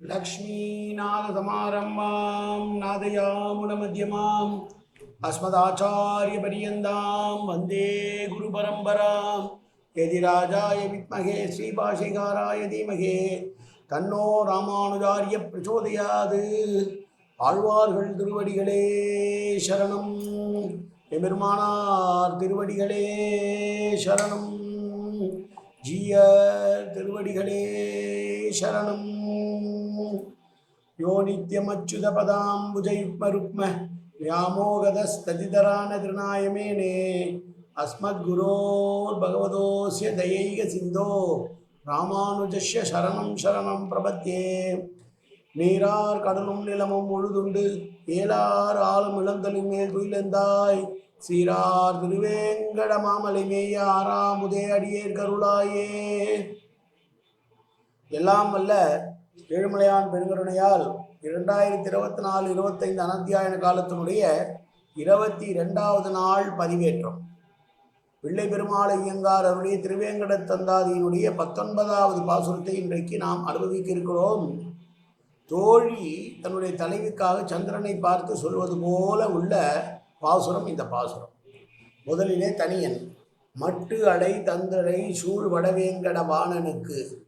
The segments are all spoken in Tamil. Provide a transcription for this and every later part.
लक्ष्मीनाथसमारम्भां नादयामुनमध्यमाम् अस्मदाचार्यपर्यन्तां वन्दे गुरुपरम्परां यदि राजाय विद्महे श्रीभाषिकाराय धीमहे தன்னோ ராமானுஜாரிய பிரச்சோதயாது ஆழ்வார்கள் திருவடிகளே சரணம் எம்பெருமானார் திருவடிகளே சரணம் ஜீய திருவடிகளே சரணம் யோ நித்யமச்சுதபதாம்புஜயுக்மருக்ம வியாமோகதஸ்ததிதரான திருநாயமேனே அஸ்மத்குரோர் பகவதோசிய தயைக சிந்தோ ராமானுஜஸ்ய சரணம் சரணம் பிரபத்தியே நீரார் கடலும் நிலமும் முழுதுண்டு ஏலார் ஆளும் இளந்தலின் மேல் துயிலெந்தாய் சீரார் திருவேங்கட மாமலை மேய ஆறாமுதே அடியேர் கருளாயே எல்லாம் வல்ல ஏழுமலையான் பெருங்கருணையால் இரண்டாயிரத்தி இருபத்தி நாலு இருபத்தைந்து அனத்தியாயன காலத்தினுடைய இருபத்தி ரெண்டாவது நாள் பதிவேற்றம். பிள்ளை பெருமாள் ஐயங்கார் அவருடைய திருவேங்கட தந்தாதியினுடைய பத்தொன்பதாவது பாசுரத்தை இன்றைக்கு நாம் அனுபவிக்க இருக்கிறோம் தோழி தன்னுடைய தலைவிக்காக சந்திரனை பார்த்து சொல்வது போல உள்ள பாசுரம் இந்த பாசுரம். முதலிலே தனியன் மட்டு அடை தந்தடை சூழ் வடவேங்கட வாணனுக்கு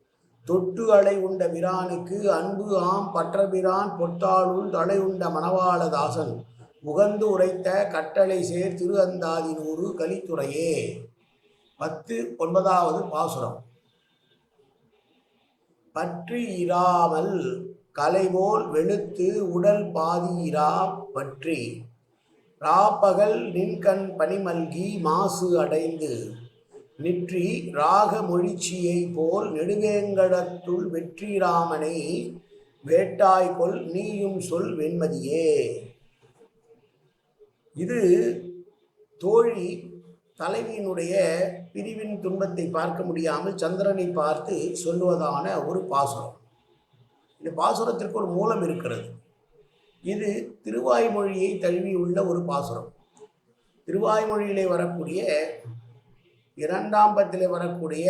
தொட்டு அலை உண்ட பிரானுக்கு அன்பு ஆம் பற்றபிரான் பொட்டாளுள் தலை உண்ட மணவாளதாசன் முகந்து உரைத்த கட்டளை சேர் திரு அந்தாதினூறு கலித்துறையே. பத்து ஒன்பதாவது பாசுரம். பற்றி இராமல் கலைபோல் வெளுத்து உடல் பாதி இரா பற்றி. ராப்பகல் நின்கண் பனிமல்கி மாசு அடைந்து. நிற்றி ராக மொழிச்சியை போல் நெடுவேங்கடத்துள் வெற்றிராமனை வேட்டாய்கொள் நீயும் சொல் வெண்மதியே. இது தோழி தலைவியினுடைய பிரிவின் துன்பத்தை பார்க்க முடியாமல் சந்திரனை பார்த்து சொல்லுவதான ஒரு பாசுரம். இந்த பாசுரத்திற்கு ஒரு மூலம் இருக்கிறது. இது திருவாய்மொழியை தழுவியுள்ள ஒரு பாசுரம். திருவாய்மொழியிலே வரக்கூடிய இரண்டாம் பத்தில் வரக்கூடிய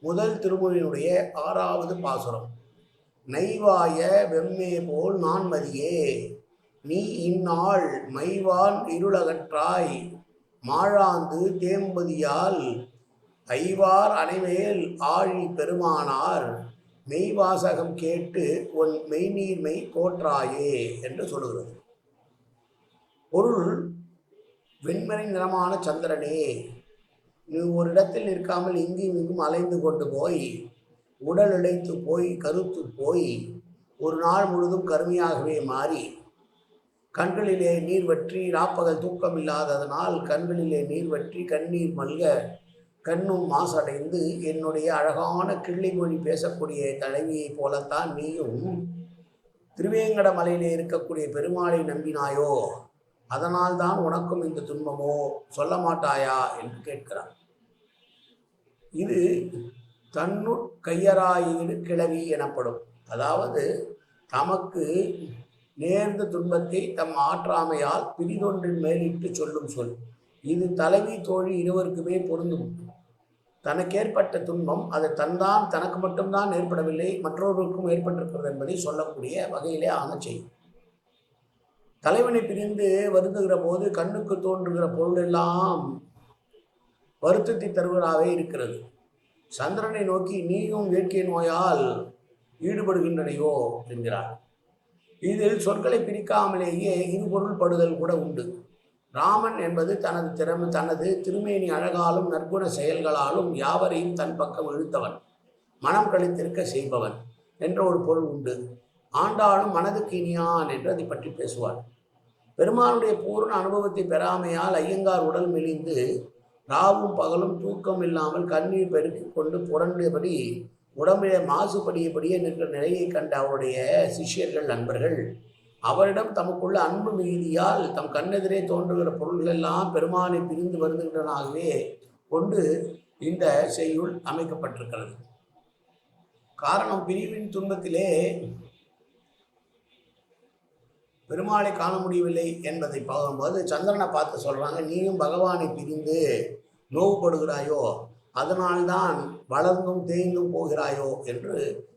முதல் திருமொழியினுடைய ஆறாவது பாசுரம். நைவாய வெம்மே போல் நான்மதியே நீ இந்நாள் மைவான் இருளகற்றாய் மாழாந்து தேம்பதியால் ஐவார் அனைமேல் ஆழி பெருமானார் மெய்வாசகம் கேட்டு உன் மெய்நீர்மை போற்றாயே என்று சொல்லுகிறது. பொருள் வெண்மணி நிறமான சந்திரனே நீ ஒரு இடத்தில் நிற்காமல் இங்கும் இங்கும் அலைந்து கொண்டு போய் உடல் இழைத்து போய் கருத்து போய் ஒரு நாள் முழுதும் கருமையாகவே மாறி கண்களிலே நீர் வற்றி ராப்பகல் தூக்கம் இல்லாததனால் கண்களிலே நீர் வற்றி கண்ணீர் மல்க கண்ணும் மாசடைந்து என்னுடைய அழகான கிள்ளி மொழி பேசக்கூடிய தலைவியைப் போலத்தான் நீயும் திருவேங்கட மலையிலே இருக்கக்கூடிய பெருமாளை நம்பினாயோ? அதனால்தான் உனக்கும் இந்த துன்பமோ சொல்ல மாட்டாயா என்று கேட்கிறார் இது தன்னு கையராயீடு கிளவி எனப்படும். அதாவது தமக்கு நேர்ந்த துன்பத்தை தம் ஆற்றாமையால் பிரிதொன்றின் மேலிட்டு சொல்லும் சொல். இது தலைவி தோழி இருவருக்குமே பொருந்தும். தனக்கேற்பட்ட துன்பம் அது தன்தான் தனக்கு மட்டும்தான் ஏற்படவில்லை மற்றவர்களுக்கும் ஏற்பட்டிருக்கிறது என்பதை சொல்லக்கூடிய வகையிலே ஆன செய்யும். தலைவனை பிரிந்து வருந்துகிற போது கண்ணுக்கு தோன்றுகிற பொருள் எல்லாம் வருத்தத்தை தருவதாகவே இருக்கிறது. சந்திரனை நோக்கி நீயும் வேட்கை நோயால் ஈடுபடுகின்றனையோ? என்கிறார். இதில் சொற்களை பிரிக்காமலேயே இருபொருள் படுதல் கூட உண்டு. ராமன் என்பது தனது திறமை தனது திருமேனி அழகாலும் நற்குண செயல்களாலும் யாவரையும் தன் பக்கம் இழுத்தவன். மனம் கழித்திருக்க செய்பவன் என்ற ஒரு பொருள் உண்டு. ஆண்டாளும் மனதுக்கு இனியான் என்று அதை பற்றி பேசுவார். பெருமானுடைய பூர்ண அனுபவத்தை பெறாமையால் ஐயங்கார் உடல் மெலிந்து ராவும் பகலும் தூக்கம் இல்லாமல் கண்ணீர் பெருக்கிக் கொண்டு புரண்டபடி உடம்பிலே மாசுபடியபடியே நிற்கிற நிலையை கண்ட அவருடைய சிஷ்யர்கள் நண்பர்கள் அவரிடம் தமக்குள்ள அன்பு மிகுதியால் தம் கண்ணெதிரே தோன்றுகிற பொருள்கள் எல்லாம் பெருமானை பிரிந்து வருகின்றனாகவே கொண்டு இந்த செய்யுள் அமைக்கப்பட்டிருக்கிறது. காரணம் பிரிவின் துன்பத்திலே பெருமாளை காண முடியவில்லை என்பதை பார்க்கும்போது சந்திரனை பார்த்து சொல்கிறாங்க நீயும் பகவானை பிரிந்து நோவுபடுகிறாயோ அதனால்தான் வளர்ந்தும் தேய்ந்தும் போகிறாயோ? என்று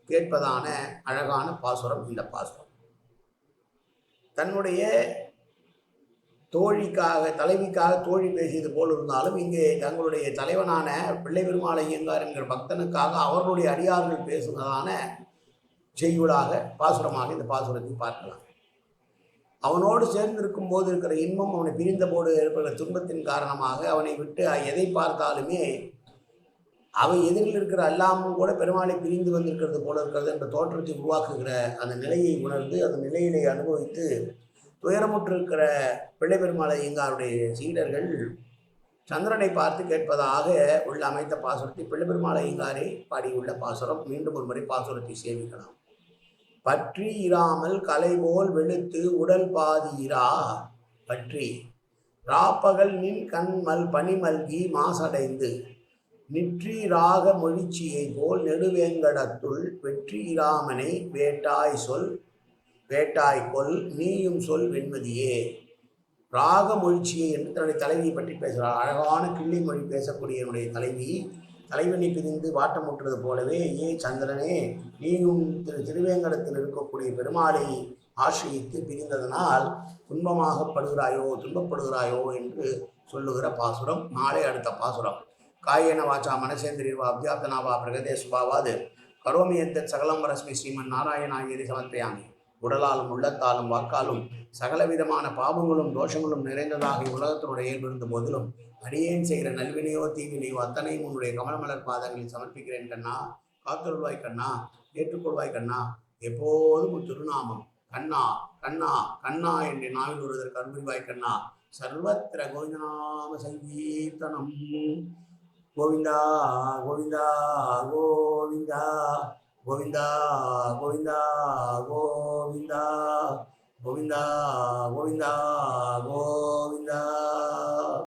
கேட்பதான அழகான பாசுரம் இந்த பாசுரம். தன்னுடைய தோழிக்காக தலைவிக்காக தோழி பேசியது போல் இருந்தாலும் இங்கே தங்களுடைய தலைவனான பிள்ளை பெருமாள் ஐயங்கார் என்கிற பக்தனுக்காக அவர்களுடைய அடியார்கள் பேசுவதான செய்யுளாக பாசுரமாக இந்த பாசுரத்தை பார்க்கலாம். அவனோடு சேர்ந்திருக்கும் போது இருக்கிற இன்பம் அவனை பிரிந்த போது ஏற்படுகிற துன்பத்தின் காரணமாக அவனை விட்டு எதை பார்த்தாலுமே அவன் எதிரில் இருக்கிற எல்லாமும் கூட பெருமாளை பிரிந்து வந்திருக்கிறது போல இருக்கிறது என்ற தோற்றத்தை உருவாக்குகிற அந்த நிலையை உணர்ந்து அந்த நிலையிலே அனுபவித்து துயரமுற்றிருக்கிற பிள்ளை பெருமாளை எங்காருடைய சீடர்கள் சந்திரனை பார்த்து கேட்பதாக உள்ள அமைத்த பாசுரத்தை பிள்ளை பெருமாளை எங்காரே பாடியுள்ள பாசுரம். மீண்டும் ஒரு முறை பாசுரத்தை சேவிக்கலாம் பற்றி இராமல் கலைபோல் வெளுத்து உடல் பாதி இரா பற்றி. ராப்பகல் நின் கண்மல் பனிமல்கி மாசடைந்து நிற்றி ராக மொழிச்சியை போல் நெடுவேங்கடத்துள் வெற்றி இராமனை வேட்டாய் சொல் வேட்டாய் கொல் நீயும் சொல் வெண்மதியே. ராக மொழிச்சியை என்று தன்னுடைய தலைவியை பற்றி பேசுகிறார் அழகான கிள்ளி மொழி பேசக்கூடிய என்னுடைய தலைவி தலைவனை பிரிந்து வாட்டமுட்டுறது போலவே ஏ சந்திரனே நீயும் திரு திருவேங்கடத்தில் இருக்கக்கூடிய பெருமாளை ஆசிரியித்து பிரிந்ததனால் துன்பமாகப்படுகிறாயோ துன்பப்படுகிறாயோ என்று சொல்லுகிற பாசுரம் நாளை அடுத்த பாசுரம். காயேன வாச்சா மனசேந்திரிவா அபியாப்தனாவா பிரகதே சுபாவாது கரோமி எந்த சகலம் வரஸ்மி ஸ்ரீமன் நாராயணாயதி சமர்ப்பயாமி. உடலாலும் உள்ளத்தாலும் வாக்காலும் சகலவிதமான பாவங்களும் தோஷங்களும் நிறைந்ததாக உலகத்தினுடைய இயல்பிருந்த போதிலும் அடியேன் செய்கிற நல்வினையோ தீவினையோ அத்தனையும் உன்னுடைய கமலமலர் பாதங்களில் சமர்ப்பிக்கிறேன் கண்ணா. காத்தொருவாய் கண்ணா. ஏற்றுக்கொள்வாய் கண்ணா. எப்போதும் உன் திருநாமம். கண்ணா கண்ணா கண்ணா என்று நாவில் ஒருவர் கருணிவாய் கண்ணா. சர்வத்திர கோவிந்தநாம சங்கீர்த்தனம். கோவிந்தா கோவிந்தா கோவிந்தா. கோவிந்தா கோவிந்தா கோவிந்தா. கோவிந்தா கோவிந்தா கோவிந்தா.